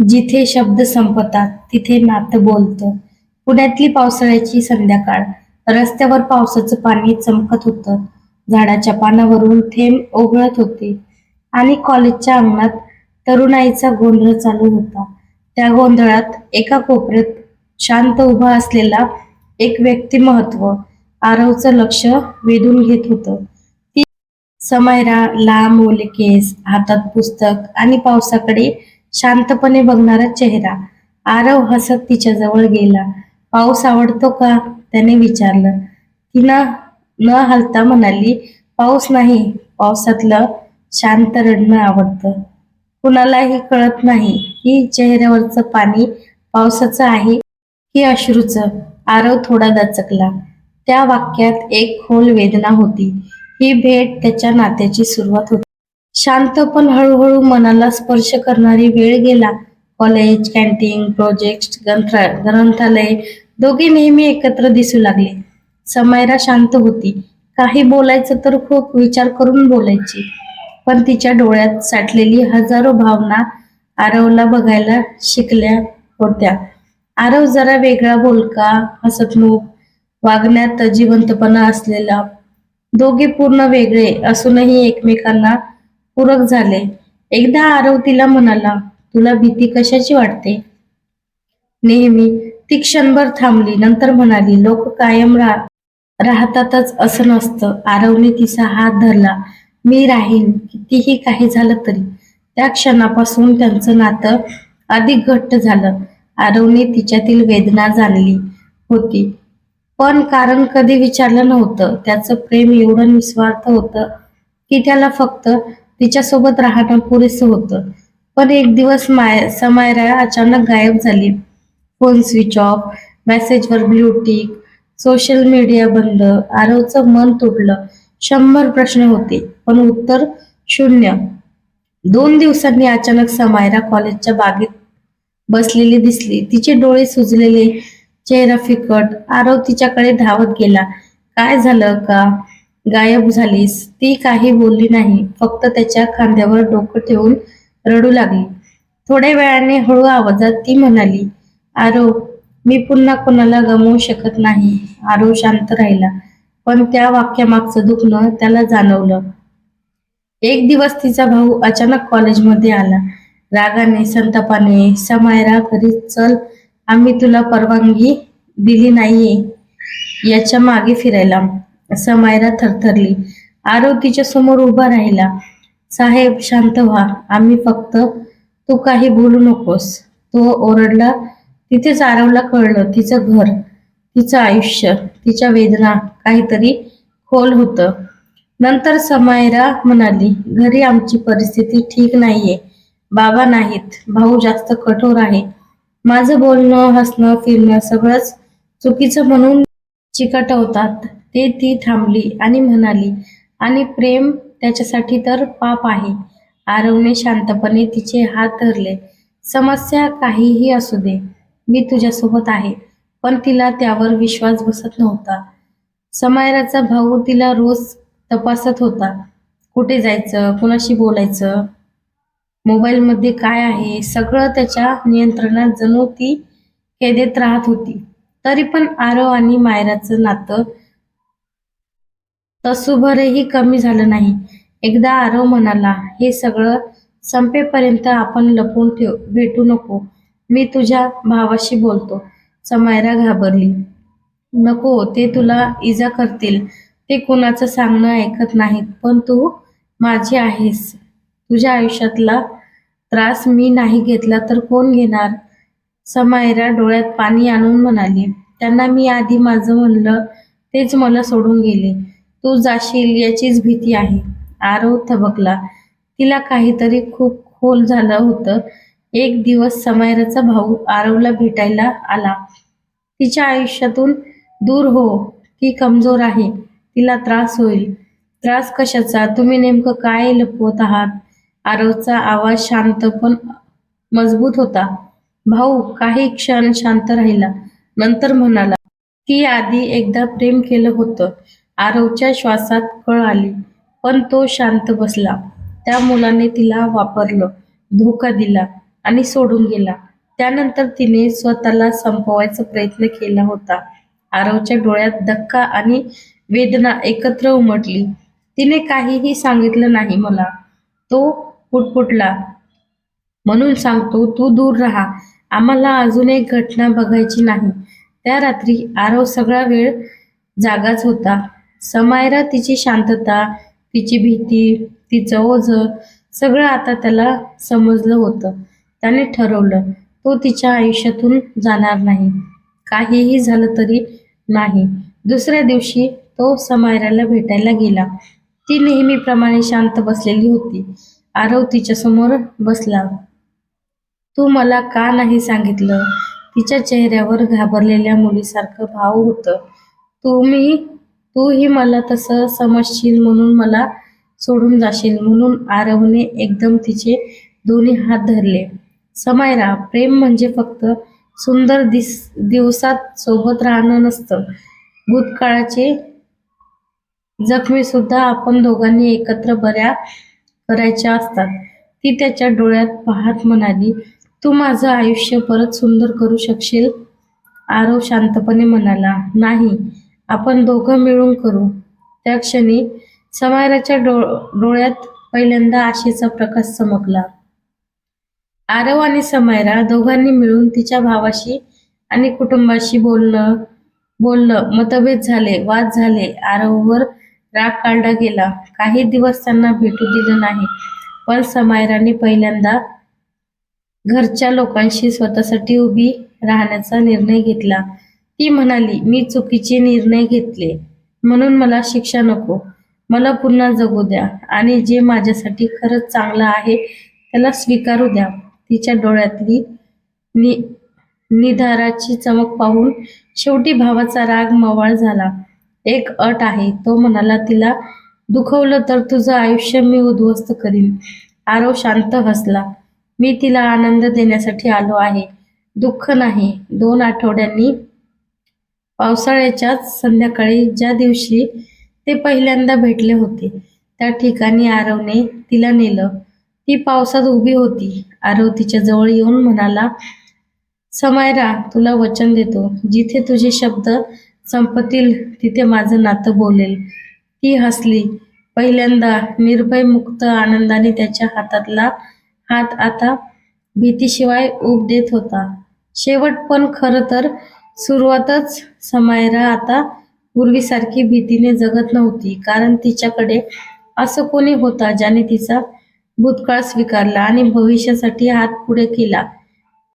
जिथे शब्द संपतात तिथे नातं बोलतं. पुण्यातली पावसाळ्याची संध्याकाळ. रस्त्यावर पावसाचं पाणी चमकत होतं. झाडाच्या पानावरून थेंब ओघळत होते. आणि कॉलेजच्या अंगणात तरुणाईचा गोंधळ चालू होता. त्या गोंधळात एका कोपऱ्यात शांत उभा असलेला एक व्यक्तिमहत्व आरवचं लक्ष वेधून घेत होतं. ती समायरा लांब ओले केस हातात पुस्तक आणि पावसाकडे शांतपणे बघणारा चेहरा. आरव हसत तिच्या जवळ गेला. पाऊस आवडतो का? त्याने विचारलं. तिनं न हलता म्हणाली पाऊस नाही. पावसातलं शांत रडणं आवडतं. कुणालाही कळत नाही की चेहऱ्यावरचं पाणी पावसाचं आहे की अश्रूचं. आरव थोडा दचकला. त्या वाक्यात एक खोल वेदना होती. ही भेट त्याच्या नात्याची सुरुवात होती. शांत पण हळूहळू मनाला स्पर्श करणारी वेळ गेला. कॉलेज कॅन्टीन प्रोजेक्ट ग्रंथ ग्रंथालय दोघे नेहमी एकत्र दिसू लागले. समायरा शांत होती. काही बोलायचं तर खूप विचार करून बोलायची. पण तिच्या डोळ्यात साठलेली हजारो भावना आरवला बघायला शिकल्या होत्या. आरव जरा वेगळा बोलका हसतमुख वागण्यात जिवंतपणा असलेला. दोघे पूर्ण वेगळे असूनही एकमेकांना पूरक झाले. एकदा आरव तिला म्हणाला तुला भीती कशाची वाटते? नेहमी ती क्षणभर थांबली. नंतर म्हणाली लोक कायम रा राहतातच असं नसतं. आरवने तिचा हात धरला. मी राहीन. कितीही काही झालं तरी. त्या क्षणापासून त्यांचं नातं अधिक घट्ट झालं. आरवने तिच्यातील वेदना जाणली होती. पण कारण कधी विचारलं नव्हतं. त्याचं प्रेम एवढं निस्वार्थ होतं की त्याला फक्त तिच्यासोबत राहणं पुरेसं होतं. पण एक दिवस माय समायरा अचानक गायब झाली. फोन स्विच ऑफ मेसेजवर ब्ल्यूटिक सोशल मीडिया बंद आरवचं मन तुटलं. शंभर प्रश्न होते पण उत्तर शून्य. दोन दिवसांनी अचानक समायरा कॉलेजच्या बागेत बसलेली दिसली. तिचे डोळे सुजलेले चेहरा फिकट. आरव तिच्याकडे धावत गेला. काय झालं का? गायब झालीस. ती काही बोलली नाही. फक्त त्याच्या खांद्यावर डोकं ठेवून रडू लागली. थोड्या वेळाने हळू आवाजात ती म्हणाली आरो मी पुन्हा कोणाला गमवू शकत नाही. आरो शांत राहिला. पण त्या वाक्यामागचं दुखणं त्याला जाणवलं. एक दिवस तिचा भाऊ अचानक कॉलेजमध्ये आला. रागाने संतापाने समायरा घरी चल. आम्ही तुला परवानगी दिली नाहीये. याच्या मागे फिरायला समायरा थरथरली. आरव तिच्या समोर उभा राहिला. साहेब शांत व्हा. आम्ही फक्त तू काही बोलू नकोस. तो ओरडला. तिथेच आरवला कळलं. तिचं घर तिचं आयुष्य तिच्या वेदना काहीतरी खोल होतं. नंतर समायरा म्हणाली घरी आमची परिस्थिती ठीक नाहीये. बाबा नाहीत. भाऊ जास्त कठोर आहे. माझं बोलणं हसणं फिरणं सगळंच चुकीचं म्हणून चिकटवतात. ते ती थांबली आणि म्हणाली आणि प्रेम त्याच्यासाठी तर पाप आहे. आरवने शांतपणे तिचे हात धरले समस्या काहीही असू दे मी तुझ्यासोबत आहे पण तिला त्यावर विश्वास बसत नव्हता. समायराचा भाऊ तिला रोज तपासत होता कुठे जायचं कुणाशी बोलायचं मोबाईलमध्ये काय आहे सगळं त्याच्या नियंत्रणात जणू ती कैदेत राहत होती. तरी पण आरव आणि मायराचं नातं तसुभरही कमी झालं नाही. एकदा आरव म्हणाला हे सगळं संपेपर्यंत आपण लपून ठेव भेटू नको. मी तुझ्या भावाशी बोलतो. समायरा घाबरली. नको ते तुला इजा करतील. ते कुणाचं सांगणं ऐकत नाहीत. पण तू माझी आहेस. तुझ्या आयुष्यातला त्रास मी नाही घेतला तर कोण घेणार? समायरा डोळ्यात पाणी आणून म्हणाली. त्यांना मी आधी माझं म्हणलं तेच मला सोडून गेले. तू जाशील याचीच भीती आहे. आरव थबकला. तिला काहीतरी खूप खोल झालं होतं. एक दिवस समायराचा भाऊ आरवला भेटायला आला. तिच्या आयुष्यातून दूर हो ती कमजोर आहे. तिला त्रास होईल. त्रास कशाचा? तुम्ही नेमकं काय लपवत आहात? आरवचा आवाज शांत पण मजबूत होता. भाऊ काही क्षण शांत राहिला. नंतर म्हणाला ती आधी एकदा प्रेम केलं होतं. आरवच्या श्वासात कळ आली पण तो शांत बसला. त्या मुलाने तिला वापरलं धोका दिला आणि सोडून गेला. त्यानंतर तिने स्वतःला संपवायचा प्रयत्न केला होता. आरवच्या डोळ्यात धक्का आणि वेदना एकत्र उमटली. तिने काहीही सांगितलं नाही मला. तो पुटपुटला म्हणून सांगतो तू दूर राहा. आम्हाला अजून एक घटना बघायची नाही. त्या रात्री आरव सगळा वेळ जागाच होता. समायरा तिची शांतता तिची भीती तिचं ओझ सगळं आता त्याला समजलं होतं. त्याने ठरवलं तो तिच्या आयुष्यातून जाणार नाही. काहीही झालं तरी नाही. दुसऱ्या दिवशी तो समायराला भेटायला गेला. ती नेहमीप्रमाणे शांत बसलेली होती. आरव तिच्यासमोर बसला. तू मला का नाही सांगितलं? तिच्या चेहऱ्यावर घाबरलेल्या मुलीसारखं भाव होतं. तुम्ही तूही मला तसं समजशील म्हणून मला सोडून जाशील म्हणून आरवने एकदम तिचे दोन्ही हात धरले. समायरा प्रेम म्हणजे फक्त सुंदर दिस दिवसात सोबत राहणं नसतं. भूतकाळाचे जखमी सुद्धा आपण दोघांनी एकत्र बऱ्या करायच्या असतात. ती त्याच्या डोळ्यात पाहत म्हणाली तू माझं आयुष्य परत सुंदर करू शकशील? आरव शांतपणे म्हणाला नाही. आपण दोघं मिळून करू. त्या क्षणी समायराच्या डो डोळ्यात पहिल्यांदा आशेचा प्रकाश चमकला. आरव आणि समायरा दोघांनी मिळून तिच्या भावाशी आणि कुटुंबाशी बोलणं बोललं मतभेद झाले वाद झाले. आरववर राग काढला गेला. काही दिवस त्यांना भेटू दिलं नाही पण समायराने पहिल्यांदा घरच्या लोकांशी स्वतःसाठी उभी राहण्याचा निर्णय घेतला. ती म्हणाली मी चुकीचे निर्णय घेतले. म्हणून मला शिक्षा नको. मला पुन्हा जगू द्या. आणि जे माझ्यासाठी खरंच चांगलं आहे त्याला स्वीकारू द्या. तिच्या डोळ्यातली नि निधाराची चमक पाहून शेवटी भावाचा राग मवाळ झाला. एक अट आहे. तो म्हणाला तिला दुखवलं तर तुझं आयुष्य मी उद्ध्वस्त करीन. आरव शांत हसला. मी तिला आनंद देण्यासाठी आलो आहे. दुःख नाही. दोन आठवड्यांनी पावसाळ्याच्याच संध्याकाळी ज्या दिवशी ते पहिल्यांदा भेटले होते त्या ठिकाणी आरवने तिला नेलं. ती पावसात उभी होती. आरव तिच्या जवळ येऊन म्हणाला समायरा तुला वचन देतो. जिथे तुझे शब्द संपतील तिथे माझं नातं बोलेल. ती हसली. पहिल्यांदा निर्भय मुक्त आनंदाने त्याच्या हातातला हात आता भीतीशिवाय ऊब देत होता. शेवट पण खरं तर सुरुवातच समायरा आता पूर्वीसारखी भीतीने जगत नव्हती कारण तिच्याकडे असं कोणी होता ज्याने तिचा भूतकाळ स्वीकारला आणि भविष्यासाठी हात पुढे केला.